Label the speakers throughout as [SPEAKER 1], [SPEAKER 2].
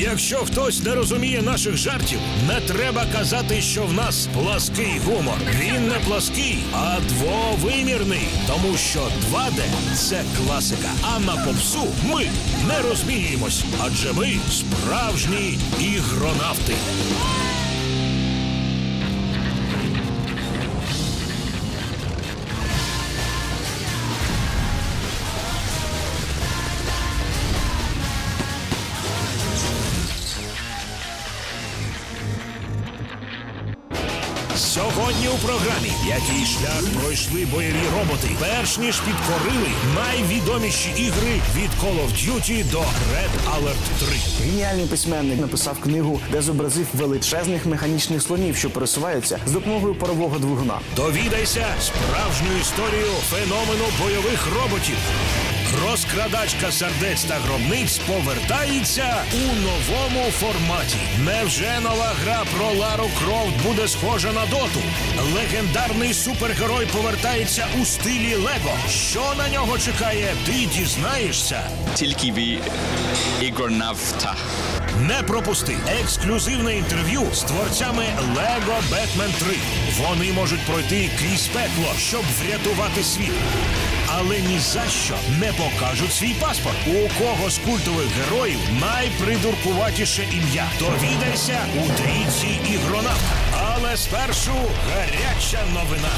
[SPEAKER 1] Якщо хтось не розуміє наших жартів, не треба казати, що в нас плаский гумор. Він не плаский, а двовимірний. Тому що 2D – це класика. А на попсу ми не розміємось, адже ми справжні ігронавти. Сьогодні у програмі, який шлях пройшли бойові роботи, перш ніж підкорили найвідоміші ігри від Call of Duty до Red Alert 3.
[SPEAKER 2] Геніальний письменник написав книгу, де зобразив величезних механічних слонів, що пересуваються з допомогою парового двигуна.
[SPEAKER 1] Довідайся справжню історію феномену бойових роботів. Розкрадачка сердець та гробниць повертається у новому форматі. Невже нова гра про Лару Крофт буде схожа на доту? Легендарний супергерой повертається у стилі Лего. Що на нього чекає, ти дізнаєшся.
[SPEAKER 3] тільки ви ігронавта.
[SPEAKER 1] Не пропусти ексклюзивне інтерв'ю з творцями Lego Batman 3. Вони можуть пройти крізь пекло, щоб врятувати світ. Але ні за що не покажуть свій паспорт. У кого з культових героїв найпридуркуватіше ім'я. Довідайся у трійці ігронавта. Але спершу гаряча новина.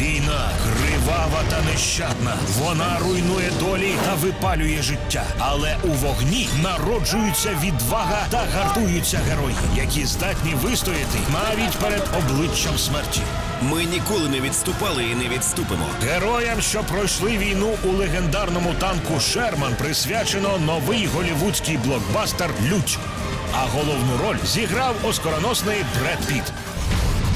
[SPEAKER 1] Війна кривава та нещадна. Вона руйнує долі та випалює життя. Але у вогні народжуються відвага та гартуються герої, які здатні вистояти навіть перед обличчям смерті.
[SPEAKER 4] Ми ніколи не відступали і не відступимо.
[SPEAKER 1] Героям, що пройшли війну у легендарному танку Шерман, присвячено новий голівудський блокбастер Лють. А головну роль зіграв оскароносний Бред Піт.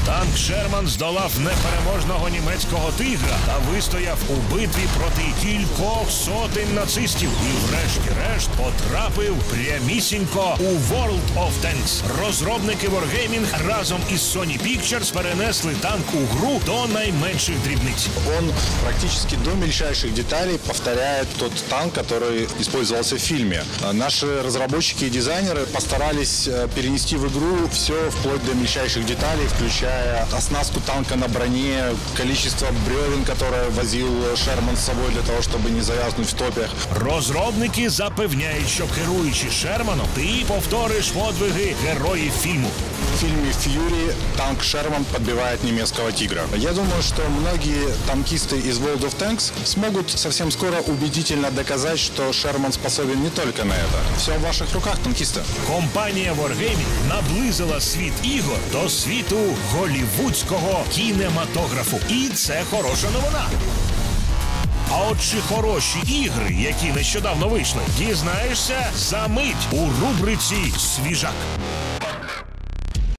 [SPEAKER 1] Танк Шерман здолав непереможного німецького тигра та вистояв у битві проти кількох сотень нацистів і, врешті-решт, потрапив прямісінько у World of Tanks. Розробники Wargaming разом із Sony Pictures перенесли танк у гру до найменших дрібниць.
[SPEAKER 5] Он практически до мельчайших деталей повторяет тот танк, который использовался в фильме. А Наши разработчики и дизайнеры постарались э, перенести в игру все вплоть до мельчайших деталей, включая оснастку танка на броне, количество бревен, которое возил Шерман с собой для того, чтобы не завязнуть в топях.
[SPEAKER 1] Розробники запевняють, що керуючи Шерманом, ти повториш подвиги героїв фільму.
[SPEAKER 5] В фильме «Фьюри» танк Шерман подбивает немецкого «Тигра». Я думаю, что многие танкисты из World of Tanks смогут совсем скоро убедительно доказать, что Шерман способен не только на это. Все в ваших руках, танкисты.
[SPEAKER 1] Компанія Wargaming наблизила світ ігор до світу Голівудського кінематографу. І це хороша новина. А от чи хороші ігри, які нещодавно вийшли, дізнаєшся за мить у рубриці Свіжак.